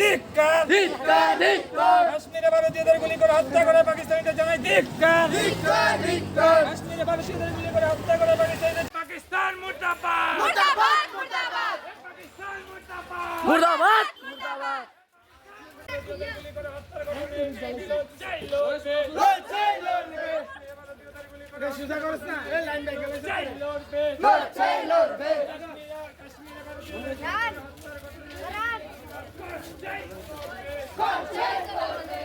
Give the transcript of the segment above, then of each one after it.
ধিক্কার। ধিক্কার ধিক্কার। কাশ্মীরে ভারতীয়দের গুলি করে হত্যা করে পাকিস্তানিদের জানাই ধিক্কার। ধিক্কার ধিক্কার। কাশ্মীরে ভারতীয়দের গুলি করে হত্যা করে পাকিস্তানিদের পাকিস্তান মুর্দাবাদ। মুর্দাবাদ মুর্দাবাদ। পাকিস্তান মুর্দাবাদ। মুর্দাবাদ। মুর্দাবাদ গুলি করে হত্যা করে চাই লড়বে লড়ছে লড়বে সুজা করছ না। এই লাইন বাই গেলে চাই লড়বে লড়ছে লড়বে কাশ্মীরে ভারতীয়দের Run! Run! চাই করছে লড়বে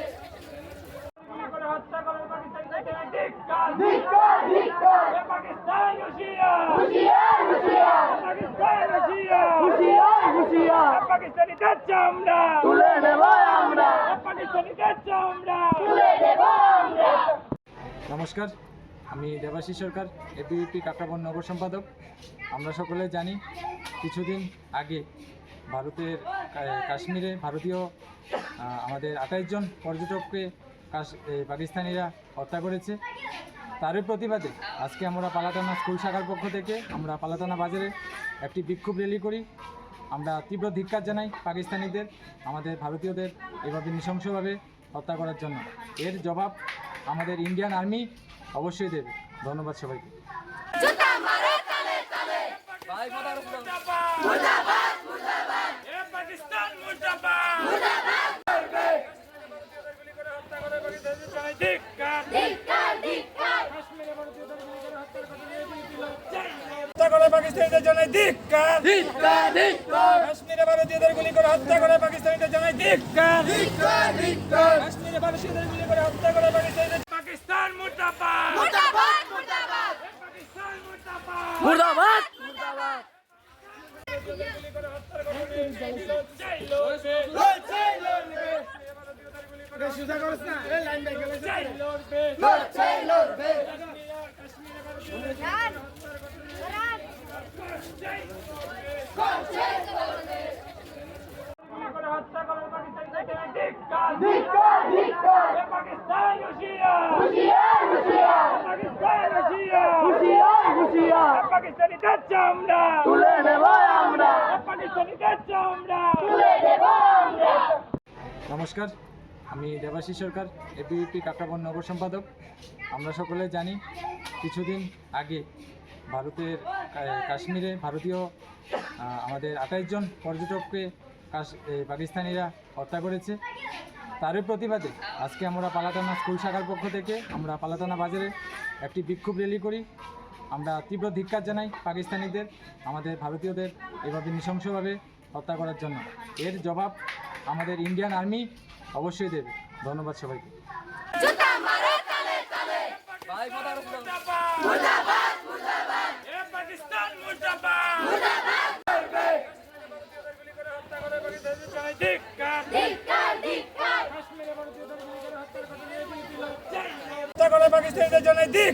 গুলি করে হত্যা করে পাকিস্তানিদের জানাই ধিক্কার ধিক্কার ধিক্কার পাকিস্তান হুশিয়ার হুশিয়ার হুশিয়ার পাকিস্তান হুশিয়ার হুশিয়ার। হুশিয়ার পাকিস্তানিদের চামড়া তুলে নেব আমরা। পাকিস্তানিদের চামড়া তুলে নেব আমরা। নমস্কার আমি দেবাশিস সরকার এবিপি কাকরাবন নগর সম্পাদক। আমরা সকলে জানি কিছুদিন আগে ভারতের কাশ্মীরে ভারতীয় আমাদের আঠাইশ জন পর্যটককে পাকিস্তানিরা হত্যা করেছে। তারই প্রতিবাদে আজকে আমরা পালাটানা স্কুল শাখার পক্ষ থেকে আমরা পালাটানা বাজারে একটি বিক্ষোভ র্যালি করি। আমরা তীব্র ধিক্কার জানাই পাকিস্তানিদের আমাদের ভারতীয়দের এভাবে নৃশংসভাবে হত্যা করার জন্য। এর জবাব আমাদের ইন্ডিয়ান আর্মি অবশ্যই দেবে। ধন্যবাদ সবাইকে। জুতা মারো তালে তালে মুর্দাবাদ। মুর্দাবাদ। এ পাকিস্তান মুর্দাবাদ মুর্দাবাদ গুলি করে হত্যা করে পাকিস্তানিদের জানাই ধিক্কার ধিক্কার ধিক্কার কাশ্মীরে ভারতীয়দের গুলি করে হত্যা করে হত্যা করে পাকিস্তানিদের জানাই ধিক্কার। ধিক্কার ধিক্কার। কাশ্মীরে ভারতীয়দের গুলি করে হত্যা করে পাকিস্তানিদের জানাই ধিক্কার। ধিক্কার ধিক্কার। কাশ্মীরে ভারতীয়দের গুলি করে হত্যা করে পাকিস্তানিদের পাকিস্তান মুর্দাবাদ। মুর্দাবাদ মুর্দাবাদ। পাকিস্তান মুর্দাবাদ। মুর্দাবাদ। মুর্দাবাদ গুলি করে হত্যা করে লড়বে লড়বে সুজা করছ না এই লাইন বাই গেলে চাই লড়বে লড়ছে লড়বে কাশ্মীরে ভারতীয়দের Run! Run! করছে লড়বে গুলি করে হত্যা করে পাকিস্তানিদের জানাই নমস্কার, আমি দেবাশিস সরকার এবিপি কাকরাবন নগর সম্পাদক। আমরা সকলে জানি, কিছুদিন আগে ভারতের কাশ্মীরে ভারতীয় আমাদের আঠাইশ জন পর্যটককে পাকিস্তানিরা হত্যা করেছে। তারই প্রতিবাদে আজকে আমরা পালাটানা স্কুল শাখার পক্ষ থেকে আমরা পালাটানা বাজারে একটি বিক্ষোভ র্যালি করি। আমরা তীব্র ধিক্কার জানাই পাকিস্তানিদের আমাদের ভারতীয়দের এভাবে নৃশংসভাবে হত্যা করার জন্য। এর জবাব আমাদের ইন্ডিয়ান আর্মি অবশ্যই দেবে। ধন্যবাদ সবাইকে জুতা মারো তালে তালে মুর্দাবাদ মুর্দাবাদ এ পাকিস্তান মুর্দাবাদ মুর্দাবাদ গুলি করে হত্যা করে পাকিস্তানিদের জানাই ধিক্কার ধিক্কার ধিক্কার কাশ্মীরে ভারতীয়দের গুলি করে হত্যা করে হত্যা করে পাকিস্তানিদের জানাই ধিক্কার